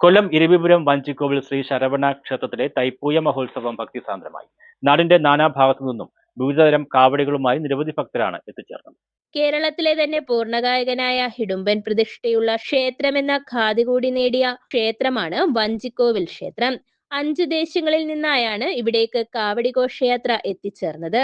കൊല്ലം ഇരവിപുരം വഞ്ചിക്കോവിൽ ശ്രീ ശരവണ ക്ഷേത്രത്തിലെ തൈപ്പൂയ മഹോത്സവം ഭക്തിസാന്ദ്രമായി നാടിന്റെ നാനാഭാഗത്തു നിന്നും വിവിധതരം കാവടികളുമായി നിരവധി ഭക്തരാണ് എത്തിച്ചേർന്നത്. കേരളത്തിലെ തന്നെ പൂർണഗായകനായ ഹിഡുംബൻ പ്രതിഷ്ഠയുള്ള ക്ഷേത്രമെന്ന ഖാതി കൂടി നേടിയ ക്ഷേത്രമാണ് വഞ്ചിക്കോവിൽ ക്ഷേത്രം. അഞ്ച് ദേശങ്ങളിൽ നിന്നായാണ് ഇവിടേക്ക് കാവടി ഘോഷയാത്ര എത്തിച്ചേർന്നത്.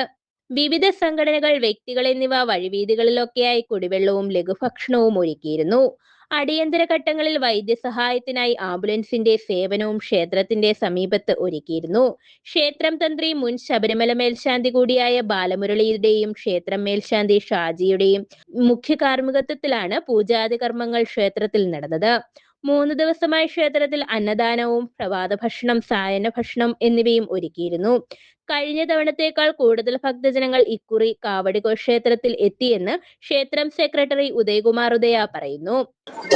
വിവിധ സംഘടനകൾ വ്യക്തികൾ എന്നിവ വഴിവീതികളിലൊക്കെയായി കുടിവെള്ളവും ലഘുഭക്ഷണവും ഒരുക്കിയിരുന്നു. അടിയന്തര ഘട്ടങ്ങളിൽ വൈദ്യസഹായത്തിനായി ആംബുലൻസിന്റെ സേവനവും ക്ഷേത്രത്തിന്റെ സമീപത്ത് ഒരുക്കിയിരുന്നു. ക്ഷേത്രം തന്ത്രി മുൻ ശബരിമല മേൽശാന്തി കൂടിയായ ബാലമുരളിയുടെയും ക്ഷേത്രം മേൽശാന്തി ഷാജിയുടെയും മുഖ്യ കാർമ്മികത്വത്തിലാണ് പൂജാതി കർമ്മങ്ങൾ ക്ഷേത്രത്തിൽ നടന്നത്. മൂന്ന് ദിവസമായി ക്ഷേത്രത്തിൽ അന്നദാനവും പ്രഭാത ഭക്ഷണം സായന ഭക്ഷണം എന്നിവയും ഒരുക്കിയിരുന്നു. കഴിഞ്ഞ തവണത്തേക്കാൾ കൂടുതൽ ഭക്തജനങ്ങൾ ഇക്കുറി കാവടി ക്ഷേത്രത്തിൽ എത്തിയെന്ന് ക്ഷേത്രം സെക്രട്ടറി ഉദയകുമാർ ഉദയ പറയുന്നു.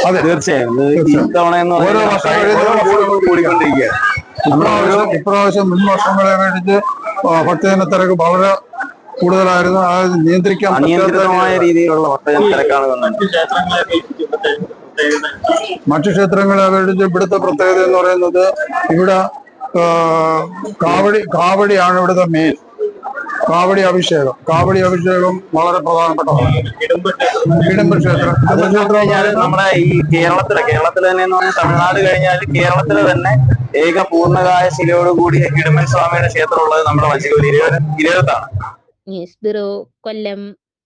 അതെ തീർച്ചയായും. ഇപ്രാവശ്യം മുൻ വർഷങ്ങളെ അപേക്ഷിച്ച് ഭക്തജന തിരക്ക് വളരെ കൂടുതലായിരുന്നു. അത് നിയന്ത്രിക്കാൻ രീതിയിലുള്ള ഭക്തജന തിരക്കാണ് വന്നത്. മറ്റു ക്ഷേത്രങ്ങളെ അപേക്ഷിച്ച് ഇവിടുത്തെ പ്രത്യേകത എന്ന് പറയുന്നത് ഇവിടെ കാവടി കാവടിയാണ് ഇവിടുത്തെ മെയിൻ കാവടി അഭിഷേകം. കാവടി അഭിഷേകം വളരെ പ്രധാനപ്പെട്ടതാണ്. ഇടുമ്പ ക്ഷേത്രം. നമ്മുടെ ഈ കേരളത്തിലെ കേരളത്തിൽ തന്നെ എന്ന് പറഞ്ഞാൽ തമിഴ്നാട് കഴിഞ്ഞാൽ കേരളത്തിലെ തന്നെ ഏക പൂർണകായ ശിലയോട് കിടമ്പൻ സ്വാമിയുടെ ക്ഷേത്രം ഉള്ളത് നമ്മുടെ ഇരുപത് ഇരുപത്താണ്. ബ്യൂറോ കൊല്ലം.